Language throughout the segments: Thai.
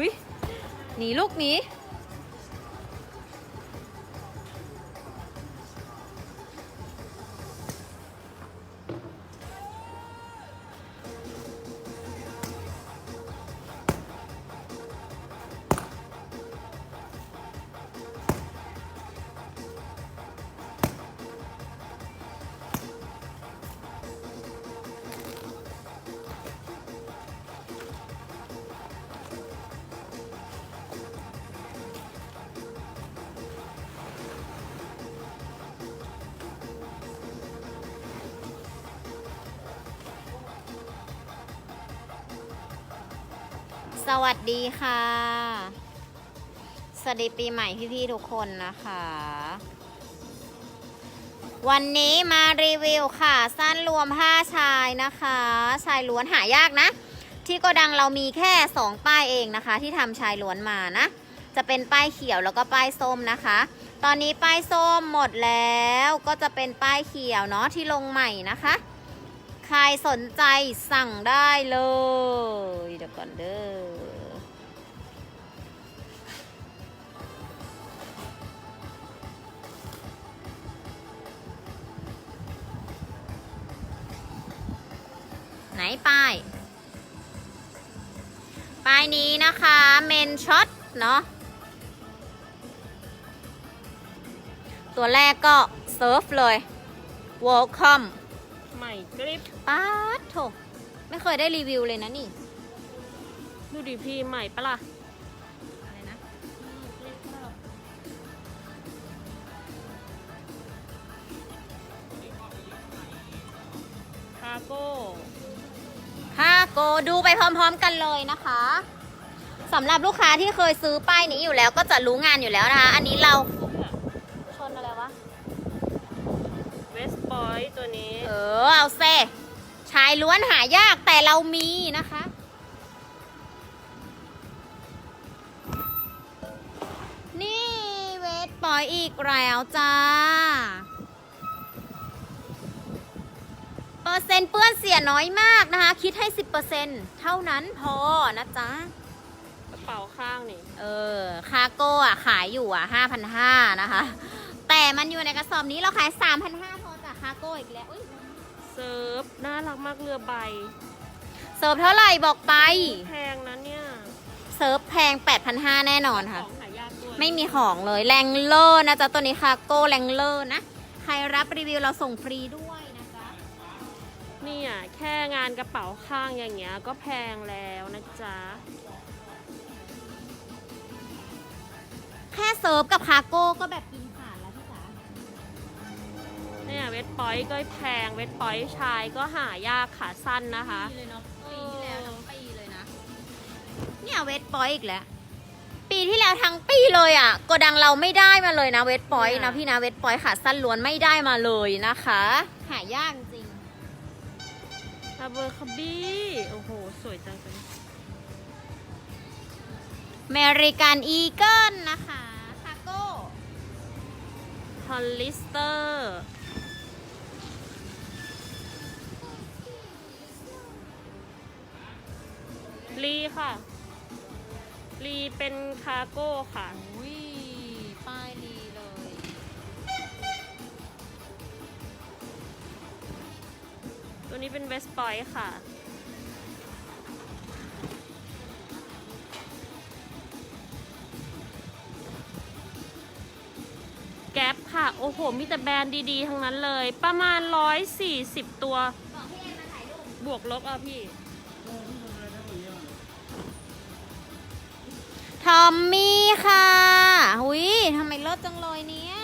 วิหนีลูกหนี สวัสดีค่ะ สวัสดีปีใหม่พี่ๆทุกคนนะคะ วันนี้มารีวิวค่ะ สั้นรวมผ้าชายนะคะ ชายล้วนหายากนะ ที่โกดังเรามีแค่ 2 ป้ายเองนะคะ ที่ทำชายล้วนมานะ จะเป็นป้ายเขียวแล้วก็ป้ายส้มนะคะ ตอนนี้ป้ายส้มหมดแล้วก็จะเป็นป้ายเขียวเนาะที่ลงใหม่นะคะใครสนใจสั่งได้เลย เดี๋ยวก่อนเด้อ ป้าย ป้ายนี้นะคะเมนช็อตเนาะตัวแรกก็เซิร์ฟเลย welcome ใหม่กริบป๊าดโถไม่เคยได้รีวิวเลยนะนี่ ดูดิพี่ใหม่ปะล่ะอะไรนะ คาโก้ค่ะ โกดูไปพร้อมๆกันเลยนะคะสำหรับลูกค้าที่เคยซื้อป้ายนี้อยู่แล้วก็จะรู้งานอยู่แล้วนะคะ อันนี้เราชนอะไรวะเวสปอยตัวนี้ เออเอาเซชายล้วนหายากแต่เรามีนะคะนี่เวทปอยอีกแล้วจ้า อร์เซ็นต์เปื้อนเสียน้อยมากนะคะ คิดให้ 10%เท่านั้นพอนะจ๊ะ กระเป๋าข้างนี่ เออ คาโก้อะ ขายอยู่อะ 5,500 นะคะ แต่มันอยู่ในกระสอบนี้เราขาย 3,500 พอจากคาโก้อีกแล้วอุ๊ยเซิร์ฟ น่ารักมากเรือใบเซิร์ฟเท่าไหร่บอกไป แพงนะเนี่ย เซิร์ฟแพง 8,500 แน่นอนขค่ะ องหายากด้วยไม่มีของเลยแรงเลอร์นะจ๊ะ ตัวนี้คาโก้แรงเลอร์นะ ใครรับรีวิวเราส่งฟรีด้วยนะจ๊ะ เนี่ยแค่งานกระเป๋าข้างอย่างเงี้ยก็แพงแล้วนะจ๊ะ แค่เซิร์ฟกับคาโก้ก็แบบกินขาดแล้วพี่จ๋าเนี่ยเวสปอยก็แพงเวสปอยชายก็หายากขาสั้นนะคะ ปีเลยเนาะปีที่แล้วทั้งปีเลยนะ เนี่ยเวทปอยอีกแล้ว ปีที่แล้วทั้งปีเลยอะโกดังเราไม่ได้มาเลยนะเวทปอยเนี่นะยพี่นะเวทปอยขาสั้นล้วนไม่ได้มาเลยนะคะ หายากจริงอาเบอร์คาบี้ โอ้โห สวยจังเลยเมริกันอีเกิลนะคะคาโก้ฮอลลิสเตอร์ลีค่ะ ลีเป็นคาโก้ค่ะ ตัวนี้เป็นเวสปอยค่ะ แก๊ปค่ะ โอ้โห มีแต่แบรนด์ดีๆ ทั้งนั้นเลย ประมาณ 140 ตัว บอกพี่เอ็มมาถ่ายรูปบวกลบเอาพี่ ทอมมี่ค่ะหุยทำไมเลิศจังเลยเนี่ย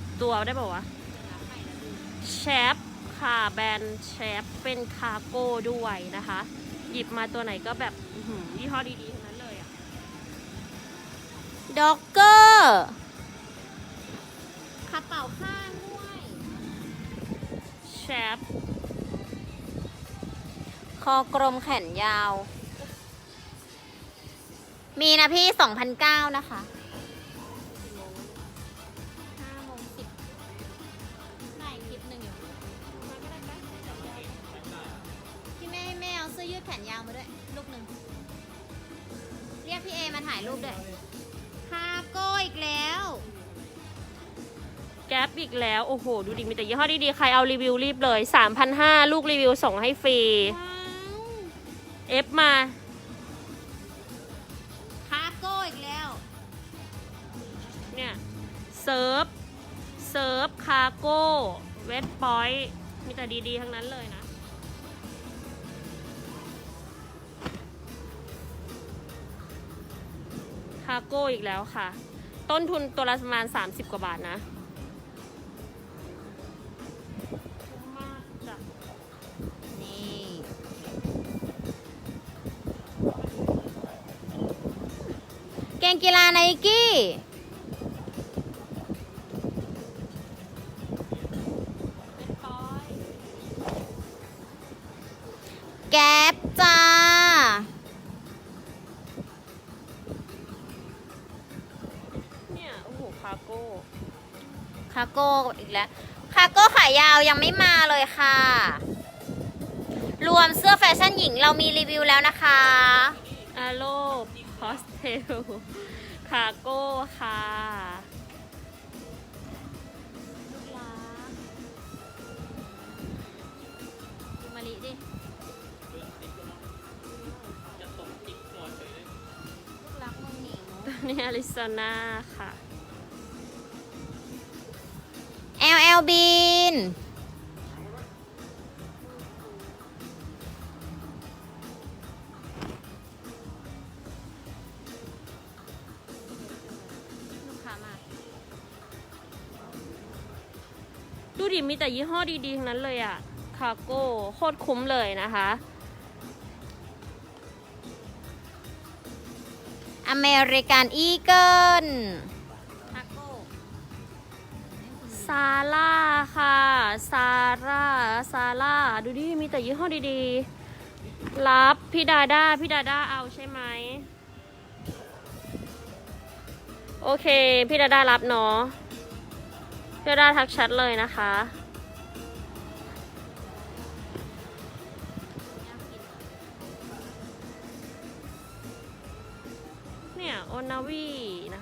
140 ตัวได้ป่าวะแชปค่ะแบรนด์แชปเป็นคาร์โก้ด้วยนะคะ หยิบมาตัวไหนก็แบบอื้อหือยี่ห้อดีๆทั้งนั้นเลยอะด็อกเกอร์กระเป๋าข้างด้วยแชปคอกลมแขนยาว มีนะพี่ 2,009นะคะ ขนยาวมาด้วย ลูกหนึ่ง เรียกพี่เอมาถ่ายรูปด้วยคาโก้อีกแล้ว แก๊ปอีกแล้ว โอ้โห ดูดิมีแต่ยี่ห้อดีๆ ใครเอารีวิวรีบเลย 3,500 ลูกรีวิวส่งให้ฟรี ว้าวเอฟมาคาโก้อีกแล้ว เนี่ยเซิร์ฟ เซิร์ฟ คาโก้ เวทปอยต์มีแต่ดีๆ ทั้งนั้นเลยนะาโก้อีกแล้วค่ะ ต้นทุนตัวละประมาณ 30 กว่าบาทนะมากจ้ะนี่เกงกีฬาไนกี้ ก้อีกแล้วคาโก้ขายาวยังไม่มาเลยค่ะ รวมเสื้อแฟชั่นหญิงเรามีรีวิวแล้วนะคะอาโลพอสเทลคาโก้ค่ะลูกรักดูมาลิดิลูกรักมึงหนิงนี่อาริโซนาค่ะ LL Bean ลูกค้ามา ดูดิมีแต่ยี่ห้อดีๆทั้งนั้นเลยอะคาโก้โคตรคุ้มเลยนะคะอเมริกันอีเกิลคาโก้ ซาร่าค่ะ ซาร่า ซาร่า ดูดิ มีแต่ยี่ห้อดีๆ รับพี่ดาด้า พี่ดาด้าเอาใช่ไหม โอเค พี่ดาด้ารับเนาะ พี่ดาด้าทักแชทเลยนะคะเนี่ยโอนาวีนะ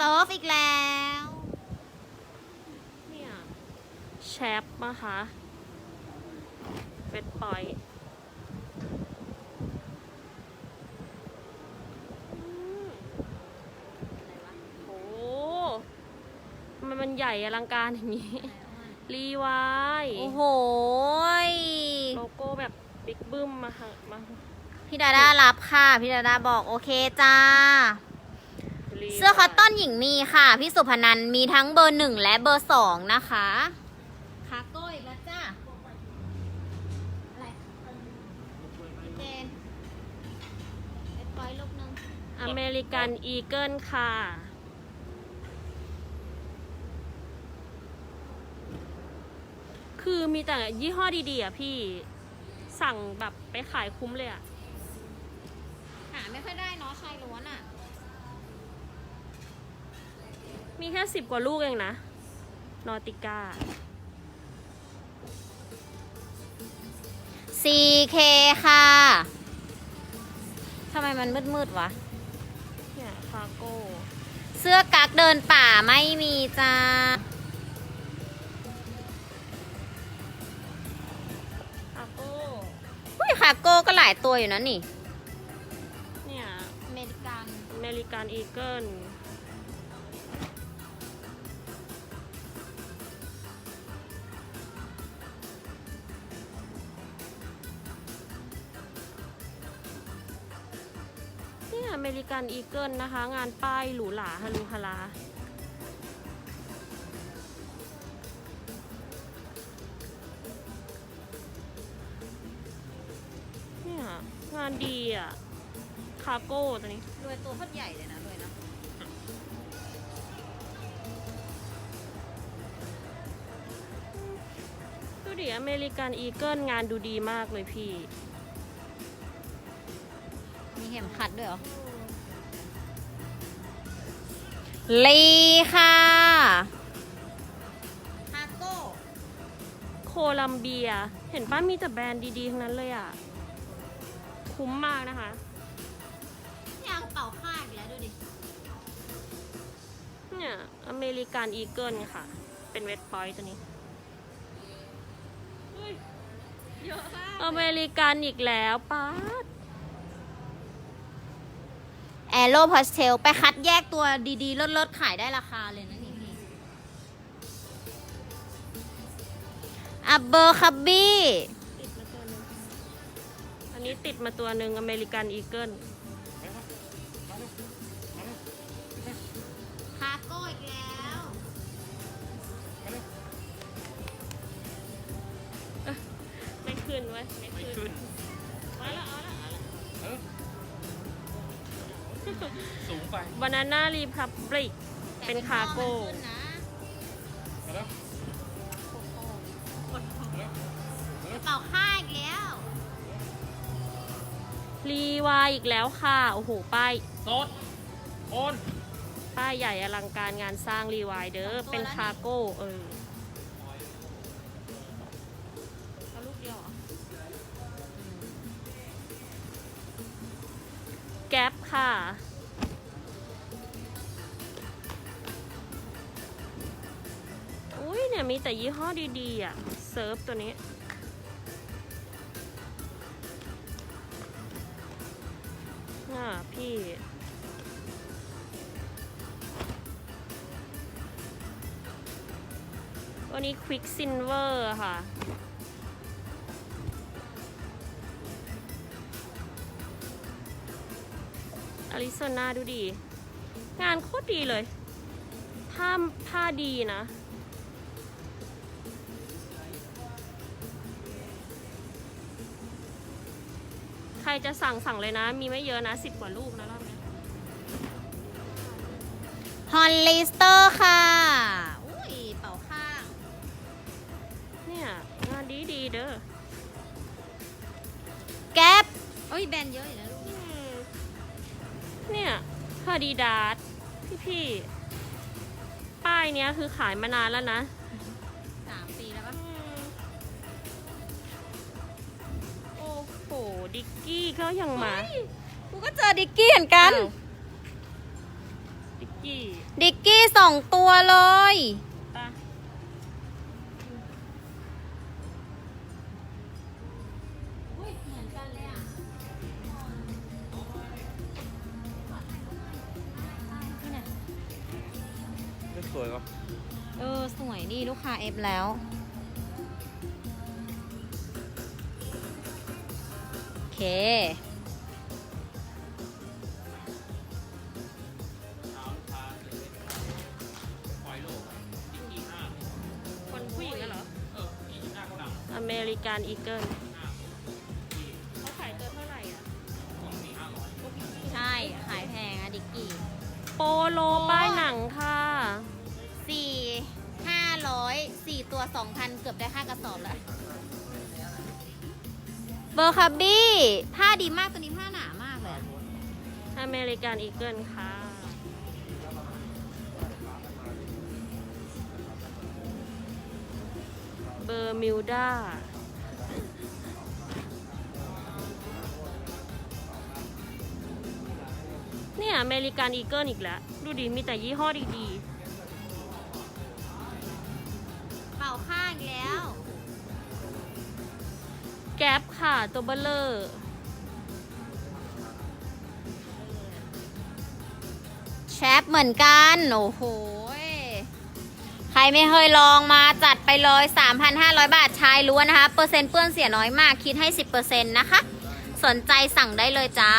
ซิร์ฟอีกแล้ว เนี่ยแชปนะคะเป็ดปอยอืมโอ้มันมันใหญ่อลังการอย่างนี้ รีวายโอ้โหยโลโก้แบบบิ๊กบึ้มมาค่ะมาพี่ดาด้ารับค่ะ พี่ดาด้าบอกโอเคจ้า Levi เสื้อคอตตอนหญิงมีค่ะ พี่สุพนันมีทั้งเบอร์หนึ่งและเบอร์สองนะคะคาโก้อีกแล้วจ้าอะไรเจนเป็นปอยลูกนึงอเมริกันอีเกิลค่ะ คือมีแต่ยี่ห้อดีๆอะพี่ สั่งแบบไปขายคุ้มเลยอะหาไม่ค่อยได้เนาะชายล้วนอะ มีแค่สิบกว่าลูกเองนะ นอติก้า CK ค่ะ ทำไมมันมืดๆวะ เนี่ยคาโก้ เสื้อกั๊กเดินป่าไม่มีจ้าคาโก้ อุ้ยคาโก้ก็หลายตัวอยู่นะนี่ เนี่ย อเมริกัน อเมริกันอีเกิล อเมริกันอีเกิลนะคะ งานป้ายหรูหราฮารุฮาราเนี่ยงานดีอะ คาโก้ตัวนี้ รวยตัวโคตรใหญ่เลยนะรวยเนาะดูดิอเมริกันอีเกิลงานดูดีมากเลยพี่มี เข็มขัดด้วยเหรอ ลีค่ะคาโก้โคลัมเบีย เห็นป้ามีแต่แบรนด์ดีๆ ทั้งนั้นเลยอะ คุ้มมากนะคะ ยางเป่าค่าอีกแล้วดูดิ เนี่ย อเมริกันอีเกิลค่ะ เป็นเวทพอยต์ตัวนี้ เยอะมากอเมริกันอีกแล้วป้าด แอโรพาสเทลไปคัดแยกตัวดีๆลดๆขายได้ราคาเลยนะนี่พี่อับเบอร์คับบี้ติดมาตัวหนึงอันนี้ติดมาตัวหนึ่งอเมริกันอีเกิลคาโก้อีกแล้วไม่ขึ้นเว้ยไม่ไม่ขึ้ขึ้น สูงไปบานาน่ารีพับลิกเป็นคาโก้มาแล้วมาแล้วกระเป๋าค่าอีกแล้ว รีวายอีกแล้วค่ะ โอ้โห ป้ายโซดโอนป้ายใหญ่อลังการงานสร้างรีวายเด้อ เป็นคาโก้ เออเอาลูกเดียวเหรอแก๊ปค่ะ อุ้ยเนี่ยมีแต่ยี่ห้อดีๆอะ เซิร์ฟตัวนี้ น่าพี่วันนี้ Quick Silver ค่ะ อาริโซนาดูดี งานโคตรดีเลย ผ้าผ้าดีนะ รจะสั่งสั่งเลยนะ มีไม่เยอะนะสิบกว่าลูกนะรอบนี้ฮอลลิสเตอร์ค่ะ อุ้ยเป่าข้าง เนี่ย งานดีดีๆเด้อ แก๊ปโอ้ยแบรนด์เยอะอยู่นะลูกอืมเนี่ยฮาดีดาสพี่พี่ๆป้ายเนี้ยคือขายมานานแล้วนะ ดิกกี้ก็ยังมากูก็เจอดิกกี้เหมือนกันอ้าวดิกกี้ดิกกี้สองตัวเลยตาเหมือนกันเลยอะเลือกสวยก็เออ สวยดีลูกค้าเอฟแล้ว เคปล่อยโลกอีกห้าคนผู้หญิงกันเหรอเอออีกห้าก็ดังอเมริกันอีเกิลเขาขายตัวเท่าไหร่อะของมีห้าร้อยใช่ขายแพงอะดิกกี้โปโลป้ายหนังค่ะ สี่ห้าร้อยสี่ตัวสองพันเกือบได้ค่ากระสอบแล้ว เบอร์คับบี้ผ้าดีมากตัวนี้ผ้าหนามากเลยอะอเมริกันอีเกิลค่ะ เบอร์มิวดาเนี่ยอเมริกันอีเกิลอีกแล้ว ดูดิ มีแต่ยี่ห้อดีเป่าข้างแล้วๆ แก๊ปค่ะ ตัวเบลเลอร์ แชปเหมือนกัน โอ้โห ใครไม่เคยลองมาจัดไปเลย3,500 บาทชายล้วนนะคะ เปอร์เซ็นต์เปื้อนเสียน้อยมากคิดให้ 10%นะคะ สนใจสั่งได้เลยจ้า